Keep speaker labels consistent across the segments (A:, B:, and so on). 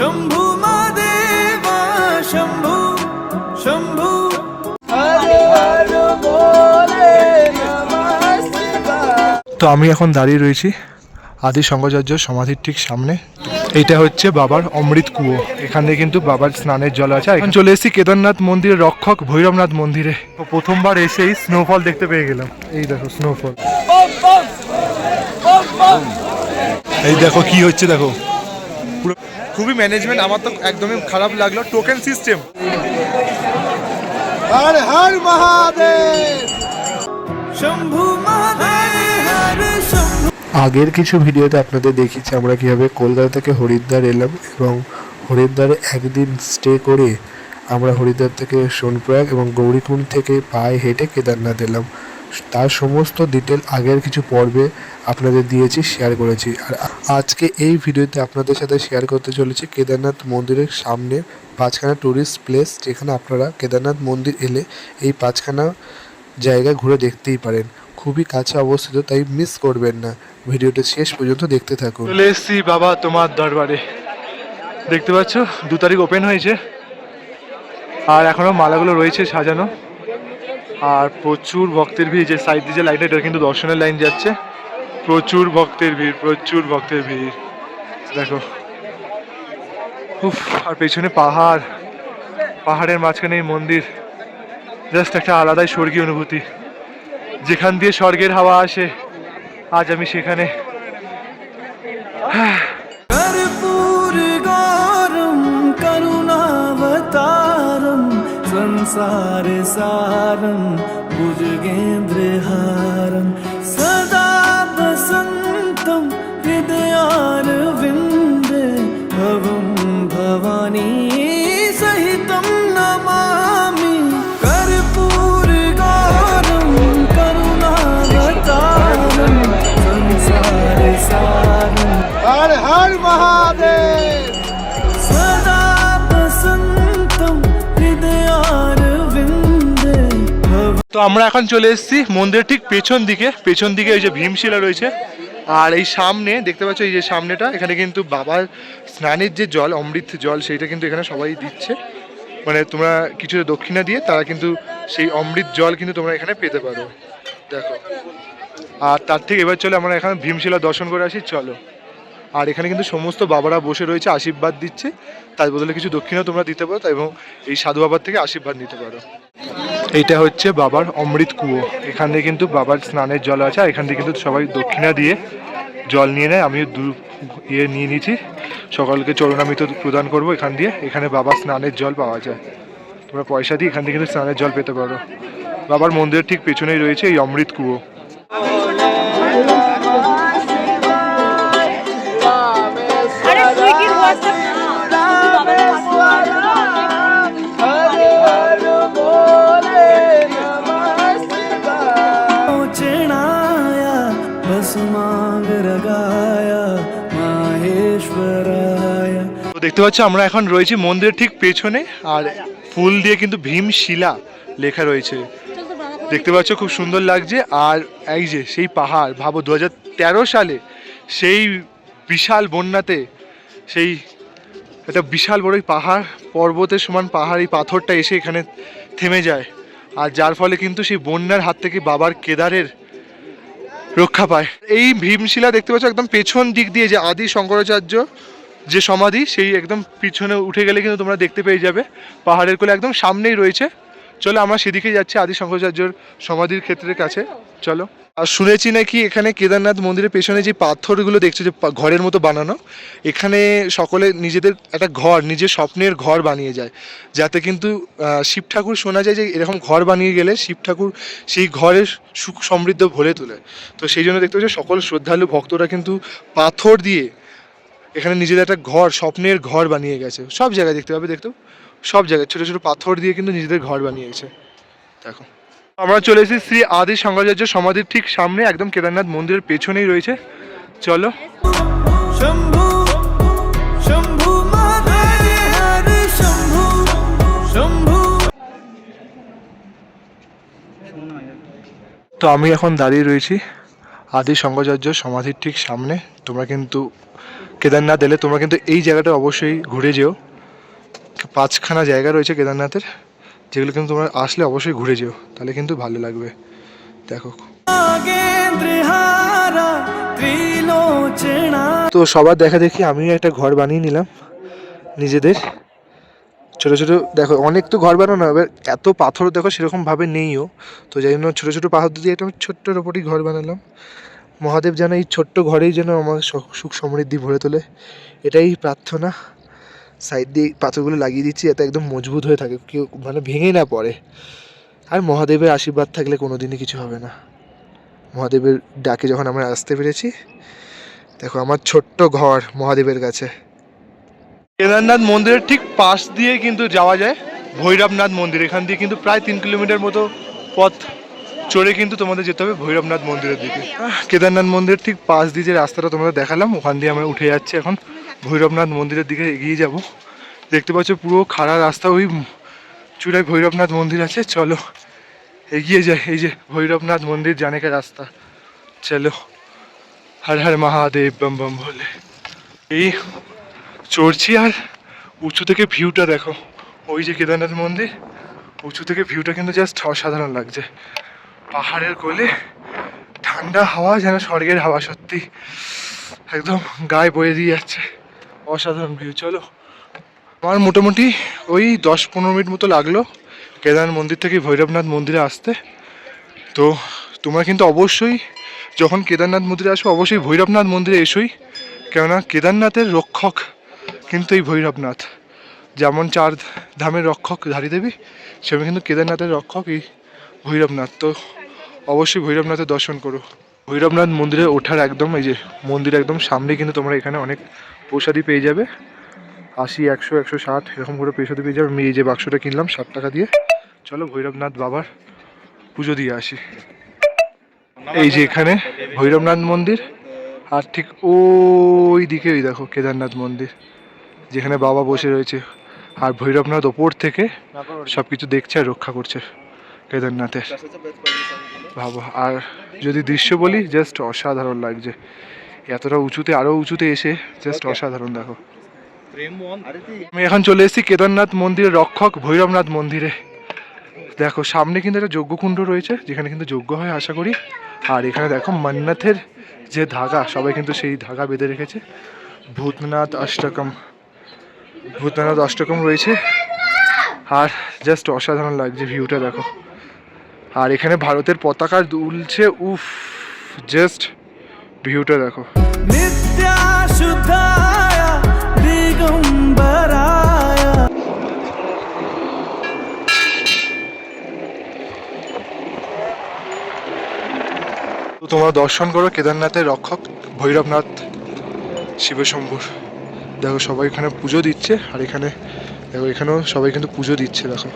A: শম্ভু শম্ভু শম্ভু।
B: তো আমি এখন দাঁড়িয়ে রয়েছি আদি শঙ্করাচার্য সমাধির ঠিক সামনে। এটা হচ্ছে বাবার অমৃত কুয়ো। এখানে কিন্তু বাবার স্নানের জল আছে। এখন চলে এসেছি কেদারনাথ মন্দিরের রক্ষক ভৈরবনাথ মন্দিরে। প্রথমবার এসেই স্নোফল দেখতে পেয়ে গেলাম। এই দেখো স্নোফল এই দেখো কি হচ্ছে দেখো। খুবই ম্যানেজমেন্ট আমার তো একদমই খারাপ লাগল। টোকেন সিস্টেম
A: হর হর
B: আগের কিছু ভিডিওতে আপনাদের দেখিয়েছি আমরা কীভাবে কলকাতা থেকে হরিদ্বার এলাম এবং হরিদ্বারে একদিন স্টে করে আমরা হরিদ্বার থেকে সোনপ্রয়াগ এবং গৌরীকুণ্ড থেকে পায়ে হেঁটে কেদারনাথ এলাম। তার সমস্ত ডিটেল আগের কিছু পর্বে আপনাদের দিয়েছি শেয়ার করেছি। আর আজকে এই ভিডিওতে আপনাদের সাথে শেয়ার করতে চলেছি কেদারনাথ মন্দিরের সামনে পাঁচখানা ট্যুরিস্ট প্লেস যেখানে আপনারা কেদারনাথ মন্দির এলে এই পাঁচখানা জায়গা ঘুরে দেখতেই পারেন। খুবই কাছে অবস্থিত, তাই মিস করবেন না। ভিডিওটা শেষ পর্যন্ত দেখতে থাকুন। চলে এসেছি বাবা তোমার দরবারে। দেখতে পাচ্ছ, দু তারিখ ওপেন হয়েছে। আর এখনও মালাগুলো রয়েছে সাজানো। আর প্রচুর ভক্তের ভিড়, যে সাইড দিয়ে যে লাইনটা এটা কিন্তু দর্শনের লাইন যাচ্ছে। প্রচুর ভক্তের ভিড়, প্রচুর ভক্তের ভিড়। দেখো। উফ, আর পেছনে পাহাড়। পাহাড়ের মাঝখানে এই মন্দির। জাস্ট একটা আলাদাই স্বর্গীয় অনুভূতি। যেখান দিয়ে স্বর্গের হাওয়া আসে, আজ আমি সেখানে।
A: হ্যাঁ। sar sarın bu
B: তো আমরা এখন চলে এসেছি মন্দিরের ঠিক পেছন দিকে। পেছন দিকে ওই যে ভীমশিলা রয়েছে। আর এই সামনে দেখতে পাচ্ছ এই যে সামনেটা, এখানে কিন্তু বাবার স্নানের যে জল, অমৃত জল, সেইটা কিন্তু এখানে সবাই দিচ্ছে। মানে তোমরা কিছু দক্ষিণা দিয়ে, তারা কিন্তু সেই অমৃত জল কিন্তু তোমরা এখানে পেতে পারো। দেখো। আর তার থেকে এবার চলে আমরা এখানে ভীমশিলা দর্শন করে আসি, চলো। আর এখানে কিন্তু সমস্ত বাবারা বসে রয়েছে, আশীর্বাদ দিচ্ছে। তার বদলে কিছু দক্ষিণা তোমরা দিতে পারো, এবং এই সাধু বাবার থেকে আশীর্বাদ নিতে পারো। এইটা হচ্ছে বাবার অমৃত কুয়ো। এখান এখানে কিন্তু বাবার স্নানের জল আছে, আর এখান দিয়ে কিন্তু সবাই দক্ষিণা দিয়ে জল নিয়ে নেয়। আমিও দু ইয়ে নিয়ে নিয়েছি। সকলকে চরণামিত প্রদান করব এখান দিয়ে। এখানে বাবার স্নানের জল পাওয়া যায়। তোমরা পয়সা দিয়ে এখান থেকে কিন্তু স্নানের জল পেতে পারো। বাবার মন্দিরের ঠিক পেছনেই রয়েছে এই অমৃত কুয়ো। দেখতে পাচ্ছ, আমরা এখন রয়েছি মন্দিরের ঠিক পেছনে, আর ফুল দিয়ে কিন্তু ভীম শিলা লেখা রয়েছে। দেখতে পাচ্ছ, খুব সুন্দর লাগছে, আর এই যে সেই পাহাড়, ভাবো দু সালে সেই বিশাল বন্যাতে, সেই একটা বিশাল বড় পাহাড়, পর্বতের সমান পাহাড়, এই পাথরটা এসে এখানে থেমে যায়। আর যার ফলে কিন্তু সেই বন্যার হাত থেকে বাবার কেদারের রক্ষা পায়। এই ভীমশিলা দেখতে পাচ্ছ, একদম পেছন দিক দিয়ে যে আদি শঙ্করাচার্য যে সমাধি, সেই একদম পিছনে উঠে গেলে কিন্তু তোমরা দেখতে পেয়ে যাবে। পাহাড়ের কোলে একদম সামনেই রয়েছে। চলো আমরা সেদিকে যাচ্ছি আদি শঙ্করাচার্যর সমাধির ক্ষেত্রের কাছে। চলো। আর শুনেছি নাকি এখানে কেদারনাথ মন্দিরের পেছনে যে পাথরগুলো দেখছ যে ঘরের মতো বানানো, এখানে সকলে নিজেদের একটা ঘর, নিজের স্বপ্নের ঘর বানিয়ে যায়। যাতে কিন্তু শিব ঠাকুর শোনা যায় যে এরকম ঘর বানিয়ে গেলে শিব ঠাকুর সেই ঘরের সুখ সমৃদ্ধ ভরে তোলে। তো সেই জন্য দেখতে পাচ্ছি সকল শ্রদ্ধালু ভক্তরা কিন্তু পাথর দিয়ে এখানে নিজেদের একটা ঘর স্বপ্নের ঘর বানিয়ে গেছে। সব জায়গায় দেখতে পাবে দেখতে সব জায়গায়। ছোটো ছোটো পাথর দিয়ে কিন্তু নিজেদের ঘর বানিয়েছে। দেখো। আমরা চলে এসেছি শ্রী আদি শঙ্করাচার্য সমাধির ঠিক সামনে একদম কেদারনাথ মন্দিরের পেছনেই রয়েছে। চলো। তো আমি এখন দাঁড়িয়ে রয়েছি। আদি শঙ্করাচার্য সমাধির ঠিক সামনে। তোমরা কিন্তু কেদারনাথ এলে তোমরা কিন্তু এই জায়গাটা অবশ্যই ঘুরে যেও। পাঁচখানা জায়গা রয়েছে কেদারনাথের যেগুলো কিন্তু তোমরা আসলে অবশ্যই ঘুরে যেও। তাহলে কিন্তু ভালো লাগবে। দেখো। তো সবার দেখা দেখি আমিও একটা ঘর বানিয়ে নিলাম নিজেদের। ছোটো ছোটো, দেখো, অনেক তো ঘর বানানো, এবার এত পাথর দেখো সেরকম ভাবে নেইও। তো যাই জন্য ছোটো ছোটো পাথর দিয়ে একটা আমি ছোট্টর ওপরই ঘর বানালাম। মহাদেব যেন এই ছোট্ট ঘরেই যেন আমার সুখ সমৃদ্ধি ভরে তোলে। এটাই প্রার্থনা। সাইড দিয়ে পাথরগুলো লাগিয়ে দিচ্ছি যাতে একদম মজবুত হয়ে থাকে, কেউ মানে ভেঙে না পড়ে। আর মহাদেবের আশীর্বাদ থাকলে কোনো দিনই কিছু হবে না। মহাদেবের ডাকে যখন আমরা আসতে পেরেছি, দেখো আমার ছোট্ট ঘর মহাদেবের কাছে। কেদারনাথ মন্দিরের ঠিক পাশ দিয়ে কিন্তু যাওয়া যায়, ভৈরবনাথ মন্দির। এখান দিয়ে কিন্তু প্রায় তিন কিলোমিটার মতো পথ চড়ে কিন্তু তোমাদের যেতে হবে ভৈরবনাথ মন্দিরের দিকে। কেদারনাথ মন্দিরের ঠিক পাশ দিয়ে যে রাস্তাটা তোমাদের দেখালাম, ওখান দিয়ে আমরা উঠে যাচ্ছি এখন। ভৈরবনাথ মন্দিরের দিকে এগিয়ে যাব। দেখতে পাচ্ছ পুরো খাড়া রাস্তা, ওই চূড়ায় ভৈরবনাথ মন্দির আছে। চলো, এগিয়ে যাই। এই যে ভৈরবনাথ মন্দির জানে কা রাস্তা। চলো, হর হর মহাদেব, বম বম বলে। এই চড়ছি আর উঁচু থেকে ভিউটা দেখো। ওই যে কেদারনাথ মন্দির, উঁচু থেকে ভিউটা কিন্তু জাস্ট অসাধারণ লাগছে। পাহাড়ের কোলে ঠান্ডা হাওয়া যেন স্বর্গের হাওয়া, সত্যি। একদম গায়ে বয়ে দিয়ে যাচ্ছে। অসাধারণ ভিউ চলো। আমার মোটামুটি ওই দশ পনেরো মিনিট মতো লাগল কেদারনাথ মন্দির থেকে ভৈরবনাথ মন্দিরে আসতে। তো তোমরা কিন্তু অবশ্যই যখন কেদারনাথ মন্দিরে আসো, অবশ্যই ভৈরবনাথ মন্দিরে এসোই। কেননা কেদারনাথের রক্ষক কিন্তু এই ভৈরবনাথ, যেমন চার ধামের রক্ষক ধারী দেবী, সেমন কিন্তু কেদারনাথের রক্ষক এই ভৈরবনাথ। তো অবশ্যই ভৈরবনাথের দর্শন করো। ভৈরবনাথ মন্দিরে ওঠার একদম এই যে মন্দির একদম সামনে কিন্তু তোমরা এখানে অনেক প্রসাদই পেয়ে যাবে। আশি, একশো একশো ষাট এরকম করে প্রসাদী পেয়ে যাবে। আমি এই যে বাক্সটা কিনলাম ষাট টাকা দিয়ে। চলো ভৈরবনাথ বাবার পুজো দিয়ে আসি। এই যে এখানে ভৈরবনাথ মন্দির আর ঠিক ওই দিকে ওই দেখো কেদারনাথ মন্দির। যেখানে বাবা বসে রয়েছে। আর ভৈরবনাথ ওপর থেকে সব কিছু দেখছে আর রক্ষা করছে কেদারনাথের। ভাবো আর যদি দৃশ্য বলি জাস্ট অসাধারণ লাগছে। এতটা উঁচুতে আরও উঁচুতে এসে জাস্ট অসাধারণ দেখো। আমি এখন চলে এসেছি কেদারনাথ মন্দিরের রক্ষক ভৈরবনাথ মন্দিরে। দেখো সামনে কিন্তু একটা যজ্ঞকুণ্ড রয়েছে যেখানে কিন্তু যজ্ঞ হয় আশা করি। আর এখানে দেখো মান্নাথের যে ধাগা সবাই কিন্তু সেই ধাগা বেঁধে রেখেছে। ভূতনাথ অষ্টকম। ভূতনাথ অষ্টকম রয়েছে। আর জাস্ট অসাধারণ লাগছে ভিউটা দেখো। আর এখানে ভারতের পতাকা দুলছে উফ জাস্ট ভিউটা দেখো। তোমরা দর্শন করো কেদারনাথের রক্ষক ভৈরবনাথ শিবশম্ভুর। দেখো সবাই এখানে পুজো দিচ্ছে আর এখানে দেখো এখানেও সবাই কিন্তু পুজো দিচ্ছে দেখো।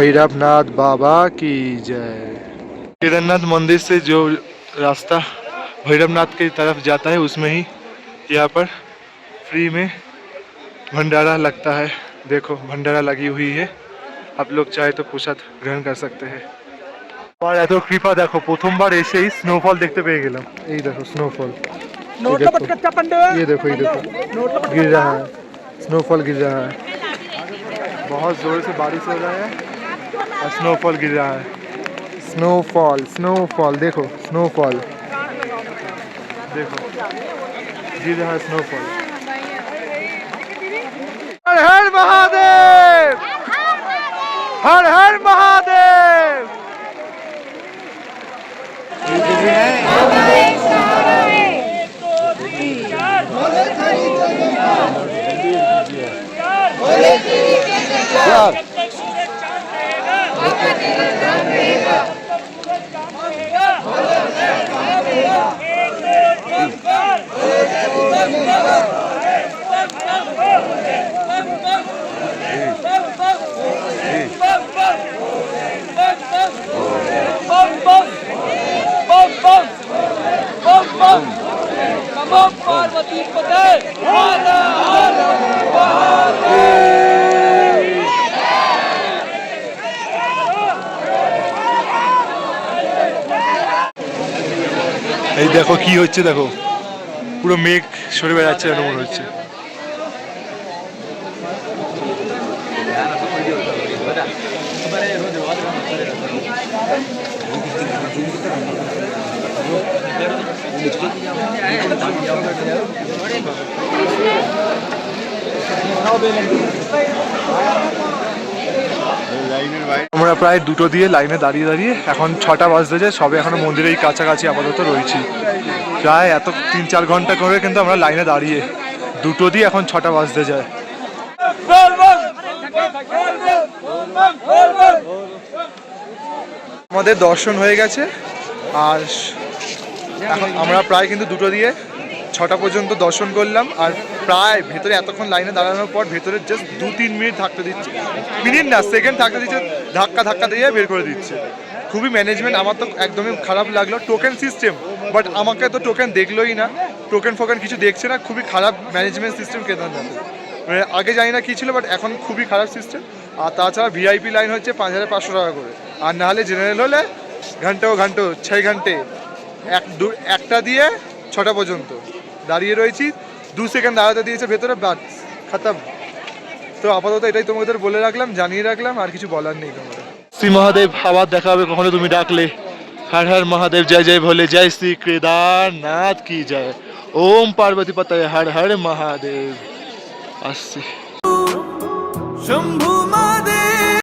B: भैरवनाथ बाबा की जय केदारनाथ मंदिर से जो रास्ता भैरवनाथ की तरफ जाता है उसमें ही यहाँ पर फ्री में भंडारा लगता है देखो भंडारा लगी हुई है आप लोग चाहे तो प्रसाद গ্রহণ कर सकते हैं আর এত কৃপা দেখো প্রথমবার এসেই স্নোফল দেখতে পেয়ে গেলাম এই দেখো স্নোফল ये देखो ये देखो गिर रहा है स्नोफॉल गिर रहा है बहुत जोर से बारिश हो रहा है और स्नोफॉल गिर रहा है। स्नोफॉल स्नोफॉल देखो स्नोफॉल देखो गिर रहा है स्नोफॉल हर हर महादेव! हर हर महादेव! এই দেখো কি হচ্ছে দেখো। পুরো মেঘ সরে বেড়াচ্ছে যেন মনে হচ্ছে। আমরা প্রায় দুটো দিয়ে লাইনে দাঁড়িয়ে দাঁড়িয়ে এখন ছটা বাজতে যায়, সবে এখনও মন্দিরের এই কাছাকাছি আপাতত রয়েছি। প্রায় এত তিন চার ঘণ্টা করে কিন্তু আমরা লাইনে দাঁড়িয়ে দুটো দিয়ে এখন ছটা বাজতে যায়। আমাদের দর্শন হয়ে গেছে, আর এখন আমরা প্রায় কিন্তু দুটো দিয়ে ছটা পর্যন্ত দর্শন করলাম আর প্রায় ভেতরে এতক্ষণ লাইনে দাঁড়ানোর পর ভেতরে জাস্ট দু তিন মিনিট থাকতে দিচ্ছে। মিনিট না সেকেন্ড থাকতে দিচ্ছে ধাক্কা ধাক্কা দিয়ে বের করে দিচ্ছে। খুবই ম্যানেজমেন্ট আমার তো একদমই খারাপ লাগল। টোকেন সিস্টেম বাট আমাকে তো টোকেন দেখলোই না। টোকেন ফোকেন কিছু দেখছে না খুবই খারাপ ম্যানেজমেন্ট সিস্টেম কেদারনাথে। মানে আগে জানি না কী ছিল বাট এখন খুবই খারাপ সিস্টেম আর তাছাড়া ভিআইপি লাইন হচ্ছে পাঁচ হাজার পাঁচশো টাকা করে। আর না হলে জেনারেল হলে ঘন্টো ঘন্টো ছয় ঘন্টে। এক দু একটা দিয়ে ছটা পর্যন্ত। দাঁড়িয়ে রয়েছি দু সেকেন্ড দাঁড়াতে দিয়েছে ভেতরে বাস খতম। তো আপাতত এটাই তোমাদের বলে রাখলাম জানিয়ে রাখলাম আর কিছু বলার নেই তোমাদের। শ্রী মহাদেব আবার দেখা হবে কখনো তুমি ডাকলে। হর হর মহাদেব জয় জয় ভোলে জয় শ্রী কেদারনাথ কি জয়। ওম পার্বতী পতায় হর হর মহাদেব। আসছি।
A: শম্ভু মাদে